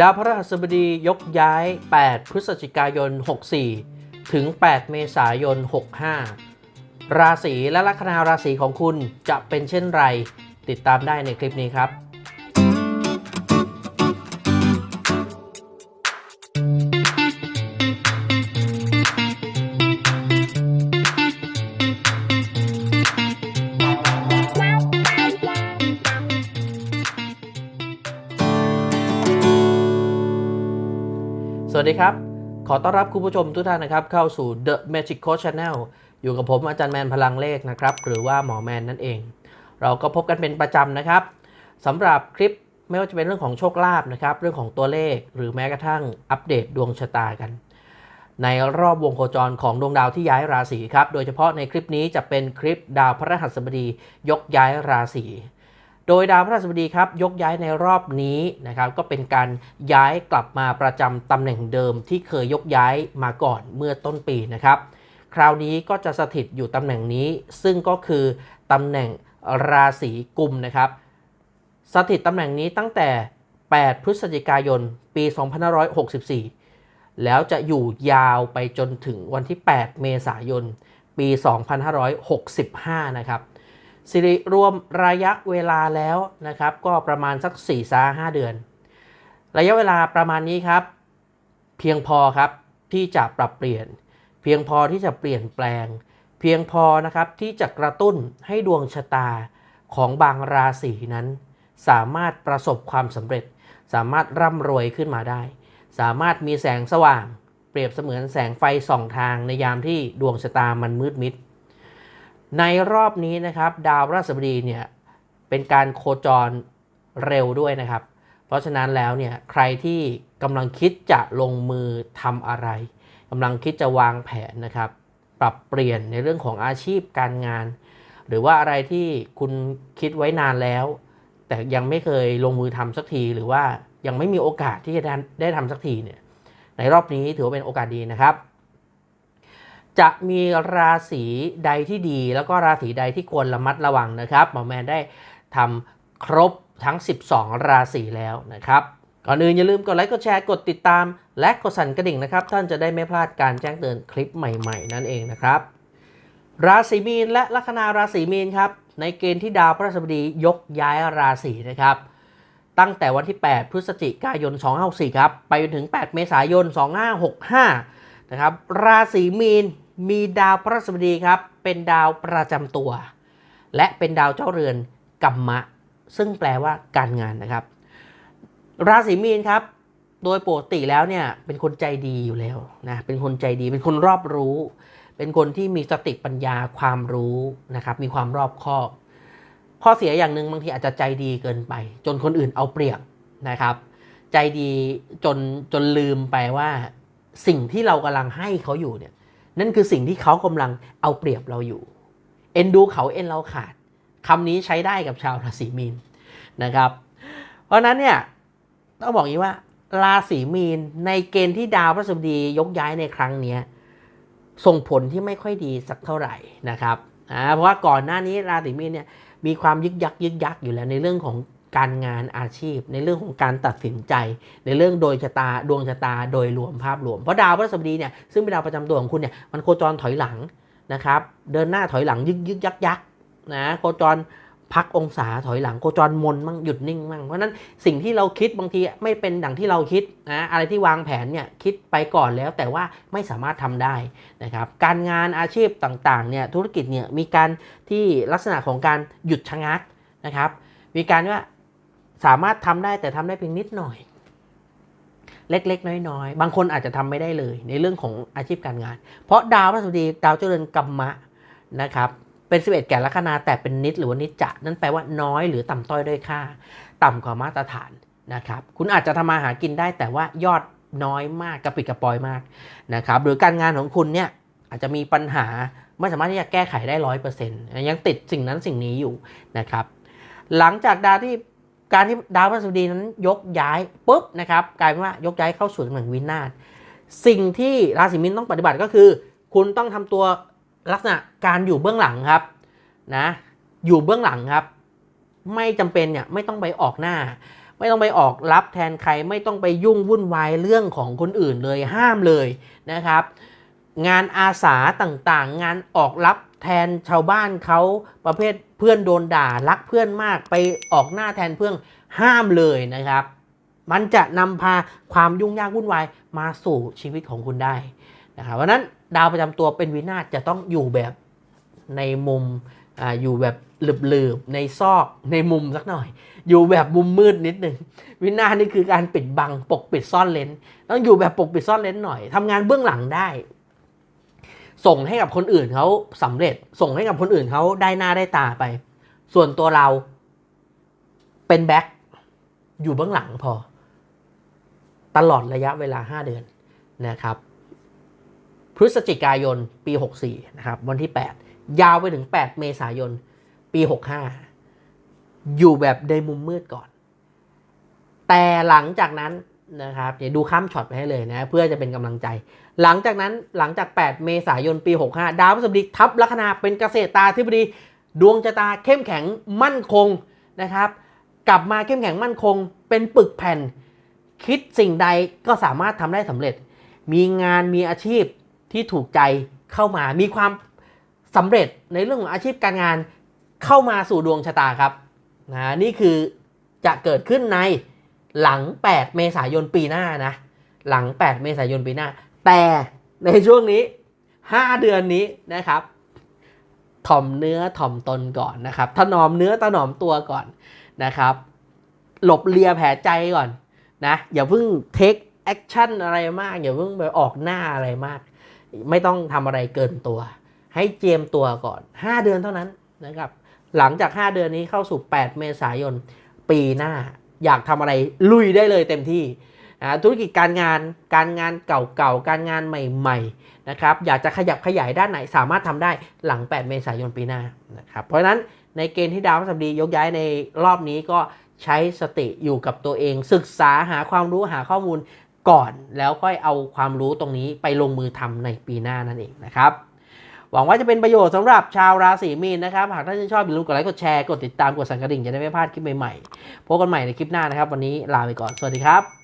ดาวพฤหัสบดียกย้าย 8 พฤศจิกายน 64 ถึง 8 เมษายน 65 ราศีและลัคนาราศีของคุณจะเป็นเช่นไร ติดตามได้ในคลิปนี้ครับ สวัสดีครับ ขอต้อนรับคุณผู้ชมทุกท่านนะครับ เข้าสู่ The Magic Coach Channel อยู่กับผมอาจารย์แมนพลังเลขนะครับ หรือว่าหมอแมนนั่นเอง เราก็พบกันเป็นประจำนะครับสำหรับคลิปไม่ว่าจะเป็นเรื่องของโชคลาภนะครับ เรื่องของตัวเลขหรือแม้กระทั่งอัปเดตดวงชะตากัน ในรอบวงโคจรของดวงดาวที่ย้ายราศีครับ โดยเฉพาะในคลิปนี้จะเป็นคลิปดาวพระหัสบดียกย้ายราศี ดยดาวพระราชบดีครับยกย้ายในรอบนี้นะครับก็เป็นการย้ายกลับมาประจำตำแหน่งเดิมที่เคยยกย้ายมาก่อนเมื่อต้นปีนะครับ คราวนี้ก็จะสถิตอยู่ตำแหน่งนี้ ซึ่งก็คือตำแหน่งราศีกุมนะครับ สถิตตำแหน่งนี้ตั้งแต่ 8 พฤศจิกายน ปี 2564 แล้วจะอยู่ยาวไปจนถึงวันที่ 8 เมษายน ปี 2565 นะครับ สิริรวมระยะเวลาแล้วนะครับ ก็ประมาณสัก4ี่สาหเดือน ระยะเวลาประมาณนี้ครับ เพียงพอครับที่จะปรับเปลี่ยน เพียงพอที่จะเปลี่ยนแปลง เพียงพอนะครับที่จะกระตุ้นให้ดวงชะตาของบางราศีนั้น สามารถประสบความสำเร็จ สามารถร่ำรวยขึ้นมาได้ สามารถมีแสงสว่าง เปรียบเสมือนแสงไฟส่องทางในยามที่ดวงชะตามันมืดมิด ในรอบนี้นะครับ ดาวพฤหัสบดีเนี่ยเป็นการโคจรเร็วด้วยนะครับ เพราะฉะนั้นแล้วเนี่ยใครที่กำลังคิดจะลงมือทำอะไรกำลังคิดจะวางแผนนะครับ ปรับเปลี่ยนในเรื่องของอาชีพการงาน หรือว่าอะไรที่คุณคิดไว้นานแล้ว แต่ยังไม่เคยลงมือทำสักที หรือว่ายังไม่มีโอกาสที่จะได้ทำสักทีเนี่ยในรอบนี้ถือว่าเป็นโอกาสดีนะครับ จะมีราศีใดที่ดี แล้วก็ราศีใดที่ควรระมัดระวังนะครับหมอแมนได้ทำครบทั้ง 12 ราศีแล้วนะครับก่อนอื่นอย่าลืมกดไลค์กดแชร์กดติดตาม และกดสั่นกระดิ่งนะครับ ท่านจะได้ไม่พลาดการแจ้งเตือนคลิปใหม่ ๆ นั่นเองนะครับ ราศีมีนและลัคนาราศีมีนครับในเกณฑ์ที่ดาวพฤหัสบดียกย้ายราศีนะครับ ตั้งแต่วันที่ 8 พฤศจิกายน 2564ครับ ไปจนถึง 8 เมษายน 2565 นะครับ ราศีมีน มีดาวพฤหัสบดีครับ เป็นดาวประจำตัว และเป็นดาวเจ้าเรือนกัมมะ ซึ่งแปลว่าการงานนะครับ ราศีมีนครับ โดยปกติแล้วเนี่ยเป็นคนใจดีอยู่แล้วนะเป็นคนใจดี เป็นคนรอบรู้ เป็นคนที่มีสติปัญญาความรู้นะครับ มีความรอบคอบข้อเสียอย่างหนึ่งบางทีอาจจะใจดีเกินไป จนคนอื่นเอาเปรียบนะครับ ใจดีจนจนลืมไปว่าสิ่งที่เรากำลังให้เขาอยู่เนี่ย นั่นคือสิ่งที่เขากำลังเอาเปรียบเราอยู่ เอ็นดูเขาเอ็นเราขาดคำนี้ใช้ได้กับชาวราศีมีนนะครับ เพราะฉะนั้นเนี่ยต้องบอกอย่างนี้ว่า ราศีมีนในเกณฑ์ที่ดาวพฤหัสบดียกย้ายในครั้งนี้ส่งผลที่ไม่ค่อยดีสักเท่าไหร่นะครับเพราะว่าก่อนหน้านี้ราศีมีนเนี่ยมีความยึกยักยึกยักอยู่แล้วในเรื่องของ การงานอาชีพ ในเรื่องของการตัดสินใจ ในเรื่องโดยชะตาดวงชะตาโดยรวมภาพรวมเพราะดาวพฤหัสบดีเนี่ยซึ่งเป็นดาวประจำตัวของคุณเนี่ยมันโคจรถอยหลังนะครับ เดินหน้าถอยหลังยึกยึกยักยักนะโคจรพักองศาถอยหลังโคจรมนมั่งหยุดนิ่งมั่งเพราะฉะนั้นสิ่งที่เราคิดบางทีไม่เป็นดังที่เราคิดนะอะไรที่วางแผนเนี่ยคิดไปก่อนแล้วแต่ว่าไม่สามารถทำได้นะครับการงานอาชีพต่างๆเนี่ยธุรกิจเนี่ยมีการที่ลักษณะของการหยุดชะงักนะครับมีการว่า สามารถทำได้แต่ทำได้เพียงนิดหน่อย เล็กๆ น้อยๆ บางคนอาจจะทำไม่ได้เลย ในเรื่องของอาชีพการงาน เพราะดาวพฤหัสบดีดาวเจริญกัมมะนะครับเป็น 11 แก่ลัคนาแต่เป็นนิดหรือว่านิจจะนั่นแปลว่าน้อยหรือต่ำต้อยด้อยค่า ต่ำกว่ามาตรฐานนะครับคุณอาจจะทำมาหากินได้แต่ว่ายอดน้อยมากกระปิดกระปอยมากนะครับหรือการงานของคุณเนี่ยอาจจะมีปัญหาไม่สามารถที่จะแก้ไขได้ร้อยเปอร์เซ็นต์ยังติดสิ่งนั้นสิ่งนี้อยู่นะครับหลังจากดาวที่ การที่ดาวพฤหัสบดีนั้นยกย้ายปุ๊บนะครับกลายเป็นว่ายกย้ายเข้าสู่ตำแหน่งวินาศสิ่งที่ราศีมีนต้องปฏิบัติก็คือ คุณต้องทำตัวลักษณะการอยู่เบื้องหลังครับนะอยู่เบื้องหลังครับ ไม่จำเป็นเนี่ยไม่ต้องไปออกหน้า ไม่ต้องไปออกรับแทนใครไม่ต้องไปยุ่งวุ่นวายเรื่องของคนอื่นเลยห้ามเลยนะครับ งานอาสาต่างๆ งานออกรับ แทนชาวบ้านเขาประเภทเพื่อนโดนด่ารักเพื่อนมากไปออกหน้าแทนเพื่อนห้ามเลยนะครับ มันจะนำพาความยุ่งยากวุ่นวายมาสู่ชีวิตของคุณได้นะครับเพราะนั้นดาวประจำตัวเป็นวินาศจะต้องอยู่แบบในมุมออยู่แบบหลืบๆในซอกในมุมสักหน่อย อยู่แบบมุมมืดนิดหนึ่งวินาศนี่คือการปิดบังปกปิดซ่อนเลนต้องอยู่แบบปกปิดซ่อนเลนหน่อยทำงานเบื้องหลังได้ ส่งให้กับคนอื่นเขาสำเร็จ ส่งให้กับคนอื่นเขาได้หน้าได้ตาไป ส่วนตัวเราเป็นแบ็คอยู่เบื้องหลังพอ ตลอดระยะเวลา 5 เดือนนะครับ พฤศจิกายนปี 64 นะครับ วันที่ 8 ยาวไปถึง 8 เมษายน ปี 65 อยู่แบบในมุมมืดก่อน แต่หลังจากนั้น นะครับเดี๋ยวดูข้ามช็อตไปให้เลยนะเพื่อจะเป็นกำลังใจ หลังจากนั้นหลังจาก 8 เมษายนปี 65 ดาวพฤหัสบดีทับลัคนาเป็นเกษตรตาธิบดีดวงชะตาเข้มแข็งมั่นคงนะครับ กลับมาเข้มแข็งมั่นคง เป็นปึกแผ่น คิดสิ่งใดก็สามารถทำได้สำเร็จ มีงานมีอาชีพที่ถูกใจเข้ามามีความสำเร็จในเรื่องของอาชีพการงานเข้ามาสู่ดวงชะตาครับนะนี่คือจะเกิดขึ้นใน หลัง 8 เมษายนปีหน้านะ หลัง 8 เมษายนปีหน้า แต่ในช่วงนี้ 5 เดือนนี้นะครับถ่อมเนื้อถ่อมตนก่อนนะครับ ถนอมเนื้อถนอมตัวก่อนนะครับ หลบเลียแผลใจก่อนนะ อย่าเพิ่งเทคแอคชั่นอะไรมาก อย่าเพิ่งไปออกหน้าอะไรมาก ไม่ต้องทำอะไรเกินตัว ให้เจียมตัวก่อน 5 เดือนเท่านั้นนะครับ หลังจาก 5 เดือนนี้เข้าสู่ 8 เมษายนปีหน้า อยากทำอะไรลุยได้เลยเต็มที่นะธุรกิจการงานการงานเก่าๆ การงานใหม่ๆนะครับอยากจะขยับขยายด้านไหนสามารถทำได้หลัง 8 เมษายนปีหน้านะครับเพราะฉะนั้นในเกณฑ์ที่ดาวพฤหัสบดียกย้ายในรอบนี้ก็ใช้สติอยู่กับตัวเอง ศึกษาหาความรู้หาข้อมูลก่อนแล้วค่อยเอาความรู้ตรงนี้ไปลงมือทำในปีหน้านั่นเองนะครับ หวังว่าจะเป็นประโยชน์สำหรับชาวราศีมีนนะครับ หากท่านชื่นชอบอย่าลืมกดไลค์ กดแชร์ กดติดตาม กดสั่นกระดิ่งจะได้ไม่พลาดคลิปใหม่ๆ พบกันใหม่ในคลิปหน้านะครับ วันนี้ลาไปก่อน สวัสดีครับ